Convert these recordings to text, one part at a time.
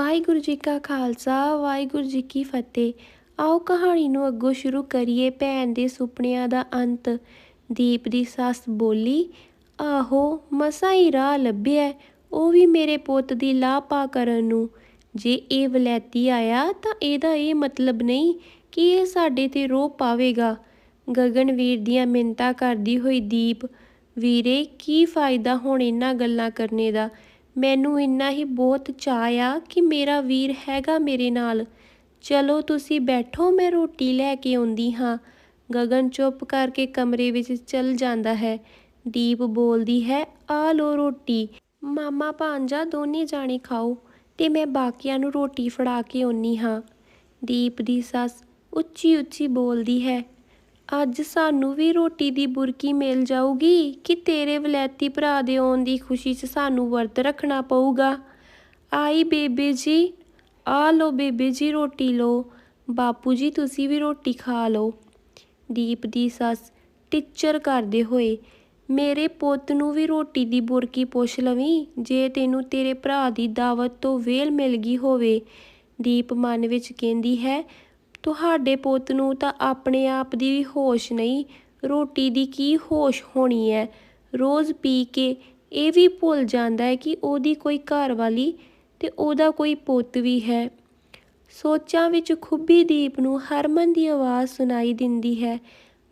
ਵਾਹਿਗੁਰੂ ਜੀ ਕਾ ਖਾਲਸਾ, ਵਾਹਿਗੁਰੂ ਜੀ ਕੀ ਫਤਿਹ। ਆਓ ਕਹਾਣੀ ਨੂੰ ਅੱਗੋਂ ਸ਼ੁਰੂ ਕਰੀਏ ਭੈਣ ਦੇ ਸੁਪਨਿਆਂ ਦਾ ਅੰਤ। ਦੀਪ ਦੀ ਸੱਸ ਬੋਲੀ, ਆਹੋ, ਮਸਾਂ ਹੀ ਰਾਹ ਲੱਭਿਆ ਉਹ ਵੀ ਮੇਰੇ ਪੁੱਤ ਦੀ ਲਾਪਾ ਕਰਨ ਨੂੰ। ਜੇ ਇਹ ਵਲੈਤੀ ਆਇਆ ਤਾਂ ਇਹਦਾ ਇਹ ਮਤਲਬ ਨਹੀਂ ਕਿ ਇਹ ਸਾਡੇ ਤੇ ਰੋ ਪਾਵੇਗਾ। ਗਗਨਵੀਰ ਦੀਆਂ ਮਿੰਤਾ ਕਰਦੀ ਹੋਈ ਦੀਪ, ਵੀਰੇ, ਕੀ ਫਾਇਦਾ ਹੁਣ ਇਹਨਾਂ ਗੱਲਾਂ ਕਰਨੇ ਦਾ? ਮੈਨੂੰ ਇੰਨਾ ਹੀ ਬਹੁਤ ਚਾਅ ਆ ਕਿ ਮੇਰਾ ਵੀਰ ਹੈਗਾ ਮੇਰੇ ਨਾਲ। ਚਲੋ ਤੁਸੀਂ ਬੈਠੋ, ਮੈਂ ਰੋਟੀ ਲੈ ਕੇ ਆਉਂਦੀ ਹਾਂ। ਗਗਨ ਚੁੱਪ ਕਰਕੇ ਕਮਰੇ ਵਿੱਚ ਚਲ ਜਾਂਦਾ ਹੈ। ਦੀਪ ਬੋਲਦੀ ਹੈ, ਆ ਲੋ ਰੋਟੀ। ਮਾਮਾ, ਭਾਂਜਾ ਦੋਨੇ ਜਾਣੇ ਖਾਓ ਤੇ ਮੈਂ ਬਾਕੀਆਂ ਨੂੰ ਰੋਟੀ ਫੜਾ ਕੇ ਆਉਣੀ ਹਾਂ। ਦੀਪ ਦੀ ਸੱਸ ਉੱਚੀ ਉੱਚੀ ਬੋਲਦੀ ਹੈ ਅੱਜ ਸਾਨੂੰ ਵੀ ਰੋਟੀ ਦੀ ਬੁਰਕੀ ਮਿਲ ਜਾਊਗੀ ਕਿ ਤੇਰੇ ਵਲੈਤੀ ਭਰਾ ਦੇ ਆਉਣ ਦੀ ਖੁਸ਼ੀ 'ਚ ਸਾਨੂੰ ਵਰਤ ਰੱਖਣਾ ਪਊਗਾ। ਆਈ ਬੇਬੇ ਜੀ ਆ ਲੋ ਬੇਬੇ ਜੀ ਰੋਟੀ ਲੋ ਬਾਪੂ ਜੀ ਤੁਸੀਂ ਵੀ ਰੋਟੀ ਖਾ ਲਓ। ਦੀਪ ਦੀ ਸੱਸ ਟਿੱਚਰ ਕਰਦੇ ਹੋਏ, ਮੇਰੇ ਪੁੱਤ ਨੂੰ ਵੀ ਰੋਟੀ ਦੀ ਬੁਰਕੀ ਪੁੱਛ ਲਵੀਂ, ਜੇ ਤੈਨੂੰ ਤੇਰੇ ਭਰਾ ਦੀ ਦਾਵਤ ਤੋਂ ਵੇਲ ਮਿਲ ਗਈ ਹੋਵੇ। ਦੀਪ ਮਨ ਵਿੱਚ ਕਹਿੰਦੀ ਹੈ ਤੁਹਾਡੇ ਪੁੱਤ ਨੂੰ ਤਾਂ ਆਪਣੇ ਆਪ ਦੀ ਵੀ ਹੋਸ਼ ਨਹੀਂ, ਰੋਟੀ ਦੀ ਕੀ ਹੋਸ਼ ਹੋਣੀ ਹੈ ਰੋਜ਼ ਪੀ ਕੇ ਇਹ ਵੀ ਭੁੱਲ ਜਾਂਦਾ ਹੈ ਕਿ ਉਹਦੀ ਕੋਈ ਘਰ ਵਾਲੀ ਤੇ ਉਹਦਾ ਕੋਈ ਪੁੱਤ ਵੀ ਹੈ। ਸੋਚਾਂ ਵਿੱਚ ਖੁੱਬੀ ਦੀਪ ਨੂੰ ਹਰਮਨ ਦੀ ਆਵਾਜ਼ ਸੁਣਾਈ ਦਿੰਦੀ ਹੈ,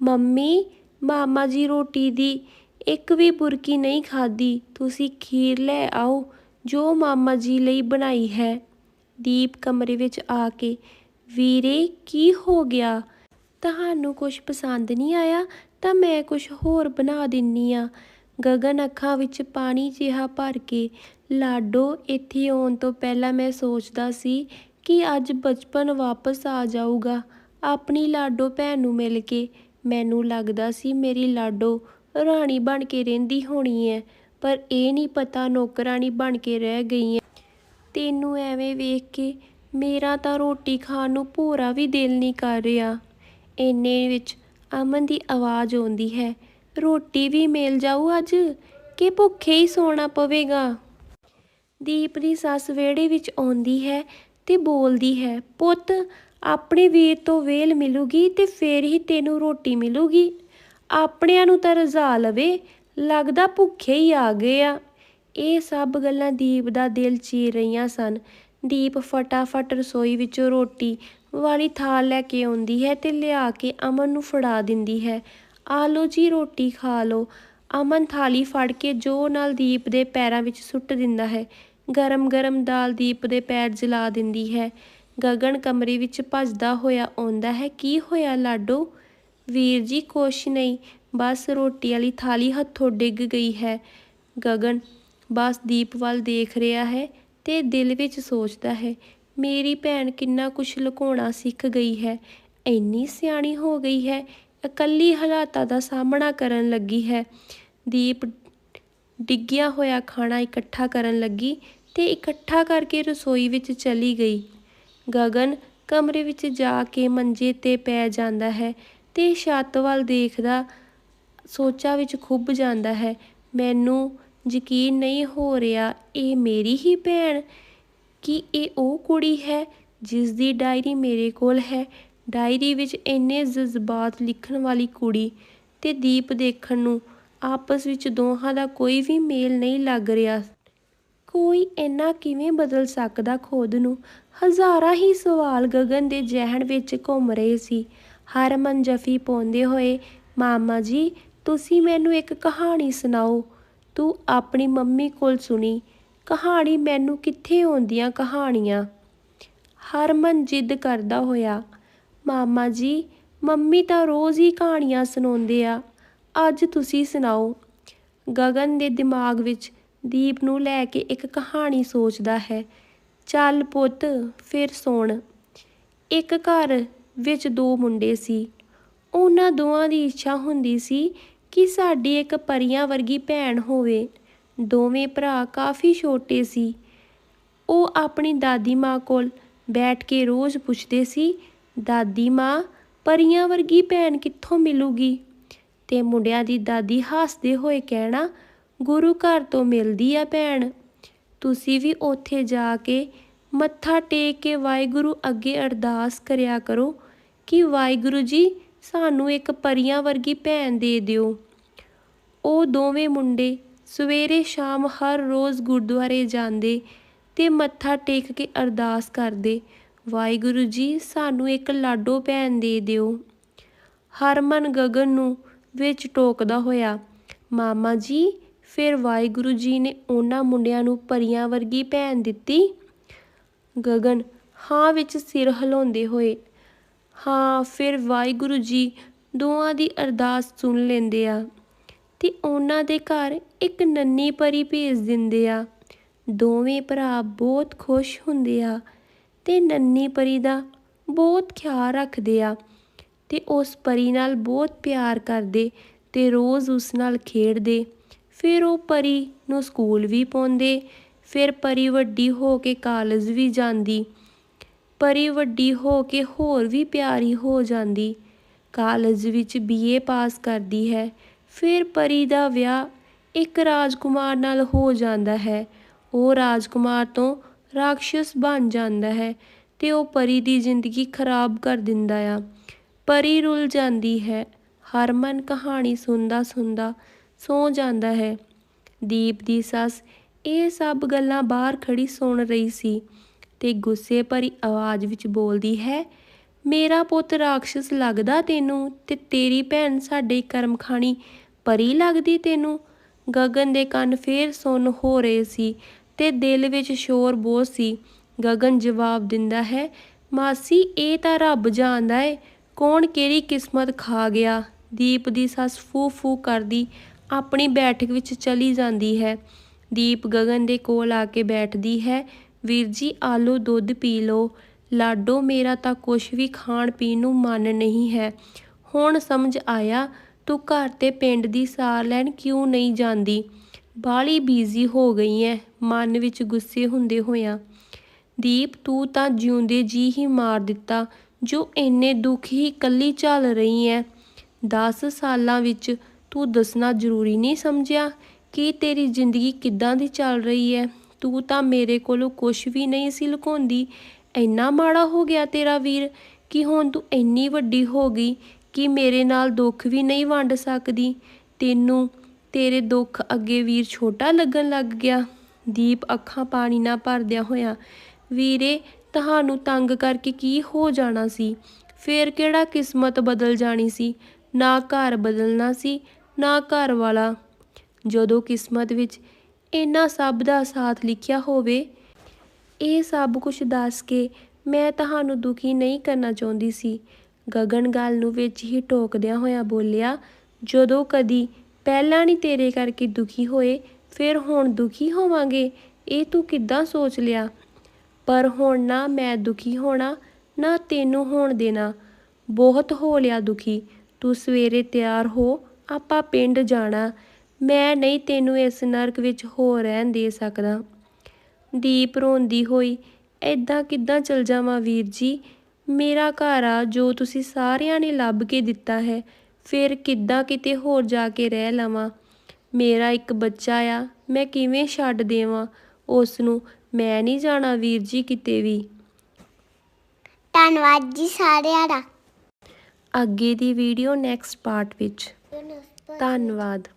ਮੰਮੀ, ਮਾਮਾ ਜੀ ਰੋਟੀ ਦੀ ਇੱਕ ਵੀ ਬੁਰਕੀ ਨਹੀਂ ਖਾਦੀ ਤੁਸੀਂ ਖੀਰ ਲੈ ਆਓ, ਜੋ ਮਾਮਾ ਜੀ ਲਈ ਬਣਾਈ ਹੈ। ਦੀਪ ਕਮਰੇ ਵਿੱਚ ਆ ਕੇ ਵੀਰੇ, ਕੀ ਹੋ ਗਿਆ? ਤੁਹਾਨੂੰ ਕੁਝ ਪਸੰਦ ਨਹੀਂ ਆਇਆ? ਤਾਂ ਮੈਂ ਕੁਝ ਹੋਰ ਬਣਾ ਦਿੰਨੀ ਆ। ਗਗਨ ਅੱਖਾਂ ਵਿੱਚ ਪਾਣੀ ਜਿਹਾ ਭਰ ਕੇ ਲਾਡੋ, ਇੱਥੇ ਆਉਣ ਤੋਂ ਪਹਿਲਾਂ ਮੈਂ ਸੋਚਦਾ ਸੀ ਕਿ ਅੱਜ ਬਚਪਨ ਵਾਪਸ ਆ ਜਾਊਗਾ। ਆਪਣੀ ਲਾਡੋ ਭੈਣ ਨੂੰ ਮਿਲ ਕੇ ਮੈਨੂੰ ਲੱਗਦਾ ਸੀ ਮੇਰੀ ਲਾਡੋ ਰਾਣੀ ਬਣ ਕੇ ਰਹਿੰਦੀ ਹੋਣੀ ਹੈ ਪਰ ਇਹ ਨਹੀਂ ਪਤਾ ਨੌਕਰਾਣੀ ਬਣ ਕੇ ਰਹਿ ਗਈ ਹੈ ਤੈਨੂੰ ਐਵੇਂ ਵੇਖ ਕੇ ਮੇਰਾ ਤਾਂ ਰੋਟੀ ਖਾਣ ਨੂੰ ਭੋਰਾ ਵੀ ਦਿਲ ਨਹੀਂ ਕਰ ਰਿਹਾ। ਇੰਨੇ ਵਿੱਚ ਅਮਨ ਦੀ ਆਵਾਜ਼ ਆਉਂਦੀ ਹੈ, ਰੋਟੀ ਵੀ ਮਿਲ ਜਾਊ ਅੱਜ ਕਿ ਭੁੱਖੇ ਹੀ ਸੌਣਾ ਪਵੇਗਾ? ਦੀਪ ਦੀ ਸੱਸ ਵਿਹੜੇ ਵਿੱਚ ਆਉਂਦੀ ਹੈ ਤੇ ਬੋਲਦੀ ਹੈ, ਪੁੱਤ, ਆਪਣੇ ਵੀਰ ਤੋਂ ਵੇਲ ਮਿਲੂਗੀ ਤੇ ਫੇਰ ਹੀ ਤੈਨੂੰ ਰੋਟੀ ਮਿਲੂਗੀ। ਆਪਣਿਆਂ ਨੂੰ ਤਾਂ ਰਜ਼ਾ ਲਵੇ, ਲੱਗਦਾ ਭੁੱਖੇ ਹੀ ਆ ਗਏ ਆ। ਇਹ ਸਭ ਗੱਲਾਂ ਦੀਪ ਦਾ ਦਿਲ ਚੀਰ ਰਹੀਆਂ ਸਨ। ਦੀਪ ਫਟਾਫਟ ਰਸੋਈ ਵਿੱਚੋਂ ਰੋਟੀ ਵਾਲੀ ਥਾਲ ਲੈ ਕੇ ਆਉਂਦੀ ਹੈ ਤੇ ਲਿਆ ਕੇ ਅਮਨ ਨੂੰ ਫੜਾ ਦਿੰਦੀ ਹੈ। ਆ ਲੋ ਜੀ, ਰੋਟੀ ਖਾ ਲੋ ਅਮਨ ਥਾਲੀ ਫੜ ਕੇ ਜੋ ਨਾਲ ਦੀਪ ਦੇ ਪੈਰਾਂ ਵਿੱਚ ਸੁੱਟ ਦਿੰਦਾ ਹੈ। ਗਰਮ ਗਰਮ ਦਾਲ ਦੀਪ ਦੇ ਪੈਰ ਜਲਾ ਦਿੰਦੀ ਹੈ। ਗਗਨ ਕਮਰੇ ਵਿੱਚ ਭੱਜਦਾ ਹੋਇਆ ਆਉਂਦਾ ਹੈ। ਕੀ ਹੋਇਆ ਲਾਡੋ? ਵੀਰ ਜੀ, ਕੁਛ ਨਹੀਂ। ਬਸ ਰੋਟੀ ਵਾਲੀ ਥਾਲੀ ਹੱਥੋਂ ਡਿੱਗ ਗਈ ਹੈ। ਗਗਨ ਬਸ ਦੀਪ ਵੱਲ ਦੇਖ ਰਿਹਾ ਹੈ। ਤੇ ਦਿਲ ਵਿੱਚ ਸੋਚਦਾ ਹੈ, ਮੇਰੀ ਭੈਣ ਕਿੰਨਾ ਕੁਛ ਲੁਕਾਉਣਾ ਸਿੱਖ ਗਈ ਹੈ, ਇੰਨੀ ਸਿਆਣੀ ਹੋ ਗਈ ਹੈ, ਇਕੱਲੀ ਹਾਲਾਤਾਂ ਦਾ ਸਾਹਮਣਾ ਕਰਨ ਲੱਗੀ ਹੈ ਦੀਪ ਡਿੱਗਿਆ ਹੋਇਆ ਖਾਣਾ ਇਕੱਠਾ ਕਰਨ ਲੱਗੀ ਤੇ ਇਕੱਠਾ ਕਰਕੇ ਰਸੋਈ ਵਿੱਚ ਚਲੀ ਗਈ। ਗਗਨ ਕਮਰੇ ਵਿੱਚ ਜਾ ਕੇ ਮੰਜੇ ਤੇ ਪੈ ਜਾਂਦਾ ਹੈ ਤੇ ਛੱਤ ਵੱਲ ਦੇਖਦਾ, ਸੋਚਾਂ ਵਿੱਚ ਖੁੱਭ ਜਾਂਦਾ ਹੈ, ਮੈਨੂੰ ਯਕੀਨ ਨਹੀਂ ਹੋ ਰਿਹਾ, ਇਹ ਮੇਰੀ ਹੀ ਭੈਣ ਕਿ ਇਹ ਉਹ ਕੁੜੀ ਹੈ ਜਿਸ ਦੀ ਡਾਇਰੀ ਮੇਰੇ ਕੋਲ ਹੈ। ਡਾਇਰੀ ਵਿੱਚ ਇੰਨੇ ਜਜ਼ਬਾਤ ਲਿਖਣ ਵਾਲੀ ਕੁੜੀ ਤੇ ਦੀਪ ਦੇਖਣ ਨੂੰ ਆਪਸ ਵਿੱਚ ਦੋਹਾਂ ਦਾ ਕੋਈ ਵੀ ਮੇਲ ਨਹੀਂ ਲੱਗ ਰਿਹਾ। ਕੋਈ ਇੰਨਾ ਕਿਵੇਂ ਬਦਲ ਸਕਦਾ ਖੁਦ ਨੂੰ? ਹਜ਼ਾਰਾਂ ਹੀ ਸਵਾਲ ਗਗਨ ਦੇ ਜ਼ਿਹਨ ਵਿੱਚ ਘੁੰਮ ਰਹੇ ਸੀ। ਹਰਮਨ, ਜਫੀ ਪਾਉਂਦੇ ਹੋਏ, ਮਾਮਾ ਜੀ, ਤੁਸੀਂ ਮੈਨੂੰ ਇੱਕ ਕਹਾਣੀ ਸੁਣਾਓ। ਤੂੰ ਆਪਣੀ ਮੰਮੀ ਕੋਲ ਸੁਣੀ, ਕਹਾਣੀ ਮੈਨੂੰ ਕਿੱਥੇ ਆਉਂਦੀਆਂ ਕਹਾਣੀਆਂ? ਹਰਮਨ ਜਿੱਦ ਕਰਦਾ ਹੋਇਆ, ਮਾਮਾ ਜੀ, ਮੰਮੀ ਤਾਂ ਰੋਜ਼ ਹੀ ਕਹਾਣੀਆਂ ਸੁਣਾਉਂਦੇ ਆ, ਅੱਜ ਤੁਸੀਂ ਸੁਣਾਓ। ਗਗਨ ਦੇ ਦਿਮਾਗ ਵਿੱਚ ਦੀਪ ਨੂੰ ਲੈ ਕੇ ਇੱਕ ਕਹਾਣੀ ਸੋਚਦਾ ਹੈ। ਚੱਲ ਪੁੱਤ, ਫਿਰ ਸੌਣ। ਇੱਕ ਘਰ ਵਿੱਚ ਦੋ ਮੁੰਡੇ ਸੀ। ਉਹਨਾਂ ਦੋਵਾਂ ਦੀ ਇੱਛਾ ਹੁੰਦੀ ਸੀ ਕਿ ਸਾਡੀ ਇੱਕ ਪਰੀਆਂ ਵਰਗੀ ਭੈਣ ਹੋਵੇ। ਦੋਵੇਂ ਭਰਾ ਕਾਫੀ ਛੋਟੇ ਸੀ। ਉਹ ਆਪਣੀ ਦਾਦੀ ਮਾਂ ਕੋਲ ਬੈਠ ਕੇ ਰੋਜ਼ ਪੁੱਛਦੇ ਸੀ, ਦਾਦੀ ਮਾਂ, ਪਰੀਆਂ ਵਰਗੀ ਭੈਣ ਕਿੱਥੋਂ ਮਿਲੂਗੀ? ਤੇ ਮੁੰਡਿਆਂ ਦੀ ਦਾਦੀ ਹੱਸਦੇ ਹੋਏ ਕਹਿਣਾ, ਗੁਰੂ ਘਰ ਤੋਂ ਮਿਲਦੀ ਆ ਭੈਣ। ਤੁਸੀਂ ਵੀ ਉੱਥੇ ਜਾ ਕੇ ਮੱਥਾ ਟੇਕ ਕੇ ਵਾਹਿਗੁਰੂ ਅੱਗੇ ਅਰਦਾਸ ਕਰਿਆ ਕਰੋ ਕਿ ਵਾਹਿਗੁਰੂ ਜੀ ਸਾਨੂੰ ਇੱਕ ਪਰੀਆਂ ਵਰਗੀ ਭੈਣ ਦੇ ਦਿਓ। ਉਹ ਦੋਵੇਂ ਮੁੰਡੇ ਸਵੇਰੇ ਸ਼ਾਮ ਹਰ ਰੋਜ਼ ਗੁਰਦੁਆਰੇ ਜਾਂਦੇ ਤੇ ਮੱਥਾ ਟੇਕ ਕੇ ਅਰਦਾਸ ਕਰਦੇ, ਵਾਹਿਗੁਰੂ ਜੀ, ਸਾਨੂੰ ਇੱਕ ਲਾਡੋ ਭੈਣ ਦੇ ਦਿਓ। ਹਰਮਨ ਗਗਨ ਨੂੰ ਵਿੱਚ ਟੋਕਦਾ ਹੋਇਆ, ਮਾਮਾ ਜੀ, ਫਿਰ ਵਾਹਿਗੁਰੂ ਜੀ ਨੇ ਉਹਨਾਂ ਮੁੰਡਿਆਂ ਨੂੰ ਪਰੀਆਂ ਵਰਗੀ ਭੈਣ ਦਿੱਤੀ? ਗਗਨ ਹਾਂ ਵਿੱਚ ਸਿਰ ਹਿਲਾਉਂਦੇ ਹੋਏ, ਹਾਂ, ਫਿਰ ਵਾਹਿਗੁਰੂ ਜੀ ਦੋਵਾਂ ਦੀ ਅਰਦਾਸ ਸੁਣ ਲੈਂਦੇ ਆ। ਤੇ ਉਹਨਾਂ ਦੇ ਘਰ ਇੱਕ ਨੰਨੀ ਪਰੀ ਭੇਜ ਦਿੰਦੇ ਆ। ਦੋਵੇਂ ਭਰਾ ਬਹੁਤ ਖੁਸ਼ ਹੁੰਦੇ ਆ ਤੇ ਨੰਨੀ ਪਰੀ ਦਾ ਬਹੁਤ ਖਿਆਲ ਰੱਖਦੇ ਆ ਤੇ ਉਸ ਪਰੀ ਨਾਲ ਬਹੁਤ ਪਿਆਰ ਕਰਦੇ ਤੇ ਰੋਜ਼ ਉਸ ਨਾਲ ਖੇਡਦੇ। ਫਿਰ ਉਹ ਪਰੀ ਨੂੰ ਸਕੂਲ ਵੀ ਪਾਉਂਦੇ, ਫਿਰ ਪਰੀ ਵੱਡੀ ਹੋ ਕੇ ਕਾਲਜ ਵੀ ਜਾਂਦੀ, ਪਰੀ ਵੱਡੀ ਹੋ ਕੇ ਹੋਰ ਵੀ ਪਿਆਰੀ ਹੋ ਜਾਂਦੀ। ਕਾਲਜ ਵਿੱਚ ਬੀਏ ਪਾਸ ਕਰਦੀ ਹੈ ਫਿਰ ਪਰੀ ਦਾ ਵਿਆਹ ਇੱਕ ਰਾਜਕੁਮਾਰ ਨਾਲ ਹੋ ਜਾਂਦਾ ਹੈ। ਉਹ ਰਾਜਕੁਮਾਰ ਤੋਂ ਰਾਖਸ਼ ਬਣ ਜਾਂਦਾ ਹੈ ਤੇ ਉਹ ਪਰੀ ਦੀ ਜ਼ਿੰਦਗੀ ਖਰਾਬ ਕਰ ਦਿੰਦਾ ਆ। ਪਰੀ ਰੁੱਲ ਜਾਂਦੀ ਹੈ, ਹਰਮਨ ਕਹਾਣੀ ਸੁਣਦਾ ਸੁਣਦਾ ਸੌ ਜਾਂਦਾ ਹੈ। ਦੀਪ ਦੀ ਸੱਸ ਇਹ ਸਭ ਗੱਲਾਂ ਬਾਹਰ ਖੜੀ ਸੁਣ ਰਹੀ ਸੀ ਤੇ ਗੁੱਸੇ ਭਰੀ ਆਵਾਜ਼ ਵਿੱਚ ਬੋਲਦੀ ਹੈ ਮੇਰਾ ਪੁੱਤ ਰਾਖਸ਼ ਲੱਗਦਾ ਤੈਨੂੰ ਤੇ ਤੇਰੀ ਭੈਣ ਸਾਡੇ ਕਰਮਖਾਣੀ ਪਰੀ ਲੱਗਦੀ ਤੈਨੂੰ? ਗਗਨ ਦੇ ਕੰਨ ਫੇਰ ਸੁੰਨ ਹੋ ਰਹੇ ਸੀ ਤੇ ਦਿਲ ਵਿੱਚ ਸ਼ੋਰ ਬਹੁਤ ਸੀ। ਗਗਨ ਜਵਾਬ ਦਿੰਦਾ ਹੈ, ਮਾਸੀ, ਇਹ ਤਾਂ ਰੱਬ ਜਾਣਦਾ ਏ, ਕੌਣ ਕਿਹੜੀ ਕਿਸਮਤ ਖਾ ਗਿਆ? ਦੀਪ ਦੀ ਸੱਸ ਫੂ ਫੂ ਕਰਦੀ ਆਪਣੀ ਬੈਠਕ ਵਿੱਚ ਚਲੀ ਜਾਂਦੀ ਹੈ। ਦੀਪ ਗਗਨ ਦੇ ਕੋਲ ਆ ਕੇ ਬੈਠਦੀ ਹੈ, ਵੀਰ ਜੀ, ਆਲੂ ਦੁੱਧ ਪੀ ਲਓ। ਲਾਡੋ, ਮੇਰਾ ਤਾਂ ਕੁਛ ਵੀ ਖਾਣ ਪੀਣ ਨੂੰ ਮਨ ਨਹੀਂ ਹੈ। ਹੁਣ ਸਮਝ ਆਇਆ, ਤੂੰ ਘਰ ਤੇ ਪਿੰਡ ਦੀ ਸਾਰ ਲੈਣ ਕਿਉਂ ਨਹੀਂ ਜਾਂਦੀ? ਬਾਲੀ ਬੀਜ਼ੀ ਹੋ ਗਈ ਐ, ਮਨ ਵਿੱਚ ਗੁੱਸੇ ਹੁੰਦੇ ਹੋਇਆ। ਦੀਪ, ਤੂੰ ਤਾਂ ਜਿਉਂਦੇ ਜੀ ਹੀ ਮਾਰ ਦਿੱਤਾ, ਜੋ ਇੰਨੇ ਦੁੱਖ ਹੀ ਇਕੱਲੀ ਝੱਲ ਰਹੀ ਐ। 10 ਸਾਲਾਂ ਵਿੱਚ ਤੂੰ ਦੱਸਣਾ ਜ਼ਰੂਰੀ ਨਹੀਂ ਸਮਝਿਆ ਕਿ ਤੇਰੀ ਜ਼ਿੰਦਗੀ ਕਿੱਦਾਂ ਦੀ ਚੱਲ ਰਹੀ ਐ? ਤੂੰ ਤਾਂ ਮੇਰੇ ਕੋਲੋਂ ਕੁਝ ਵੀ ਨਹੀਂ ਸੀ ਲੁਕਾਉਂਦੀ। ਇੰਨਾ ਮਾੜਾ ਹੋ ਗਿਆ ਤੇਰਾ ਵੀਰ ਕਿ ਹੁਣ ਤੂੰ ਇੰਨੀ ਵੱਡੀ ਹੋ ਗਈ ਕਿ ਮੇਰੇ ਨਾਲ ਦੁੱਖ ਵੀ ਨਹੀਂ ਵੰਡ ਸਕਦੀ। ਤੈਨੂੰ ਤੇਰੇ ਦੁੱਖ ਅੱਗੇ ਵੀਰ ਛੋਟਾ ਲੱਗਣ ਲੱਗ ਗਿਆ। ਦੀਪ ਅੱਖਾਂ ਪਾਣੀ ਨਾਲ ਭਰਦਿਆਂ ਹੋਇਆ, ਵੀਰੇ, ਤੁਹਾਨੂੰ ਤੰਗ ਕਰਕੇ ਕੀ ਹੋ ਜਾਣਾ ਸੀ? ਫੇਰ ਕਿਹੜਾ ਕਿਸਮਤ ਬਦਲ ਜਾਣੀ ਸੀ? ਨਾ ਘਰ ਬਦਲਣਾ ਸੀ, ਨਾ ਘਰ ਵਾਲਾ। ਜਦੋਂ ਕਿਸਮਤ ਵਿੱਚ ਇਹਨਾਂ ਸਭ ਦਾ ਸਾਥ ਲਿਖਿਆ ਹੋਵੇ ਇਹ ਸਭ ਕੁਝ ਦੱਸ ਕੇ ਮੈਂ ਤੁਹਾਨੂੰ ਦੁਖੀ ਨਹੀਂ ਕਰਨਾ ਚਾਹੁੰਦੀ ਸੀ। ਗਗਨ ਗੱਲ ਨੂੰ ਵਿੱਚ ਹੀ ਟੋਕਦਿਆਂ ਹੋਇਆ ਬੋਲਿਆ, ਜਦੋਂ ਕਦੀ ਪਹਿਲਾਂ ਨਹੀਂ ਤੇਰੇ ਕਰਕੇ ਦੁਖੀ ਹੋਏ, ਫਿਰ ਹੁਣ ਦੁਖੀ ਹੋਵਾਂਗੇ। ਇਹ ਤੂੰ ਕਿੱਦਾਂ ਸੋਚ ਲਿਆ? ਪਰ ਹੁਣ ਨਾ ਮੈਂ ਦੁਖੀ ਹੋਣਾ, ਨਾ ਤੈਨੂੰ ਹੋਣ ਦੇਣਾ। ਬਹੁਤ ਹੋ ਲਿਆ ਦੁਖੀ। ਤੂੰ ਸਵੇਰੇ ਤਿਆਰ ਹੋ, ਆਪਾਂ ਪਿੰਡ ਜਾਣਾ। ਮੈਂ ਨਹੀਂ ਤੈਨੂੰ ਇਸ ਨਰਕ ਵਿੱਚ ਹੋ ਰਹਿਣ ਦੇ ਸਕਦਾ। ਦੀਪ ਰੋਂਦੀ ਹੋਈ ਐਦਾਂ ਕਿੱਦਾਂ ਚਲ ਜਾਵਾਂ ਵੀਰ ਜੀ? ਮੇਰਾ ਘਰ ਆ ਜੋ ਤੁਸੀਂ ਸਾਰਿਆਂ ਨੇ ਲੱਭ ਕੇ ਦਿੱਤਾ ਹੈ ਫਿਰ ਕਿੱਦਾਂ ਕਿਤੇ ਹੋਰ ਜਾ ਕੇ ਰਹਿ ਲਵਾਂ? ਮੇਰਾ ਇੱਕ ਬੱਚਾ ਆ ਮੈਂ ਕਿਵੇਂ ਛੱਡ ਦੇਵਾਂ? ਉਸ ਨੂੰ ਮੈਂ ਨਹੀਂ ਜਾਣਾ ਵੀਰ ਜੀ ਕਿਤੇ ਵੀ। ਧੰਨਵਾਦ ਜੀ ਸਾਰਿਆਂ ਦਾ। ਅੱਗੇ ਦੀ ਵੀਡੀਓ ਨੈਕਸਟ ਪਾਰਟ ਵਿੱਚ। ਧੰਨਵਾਦ।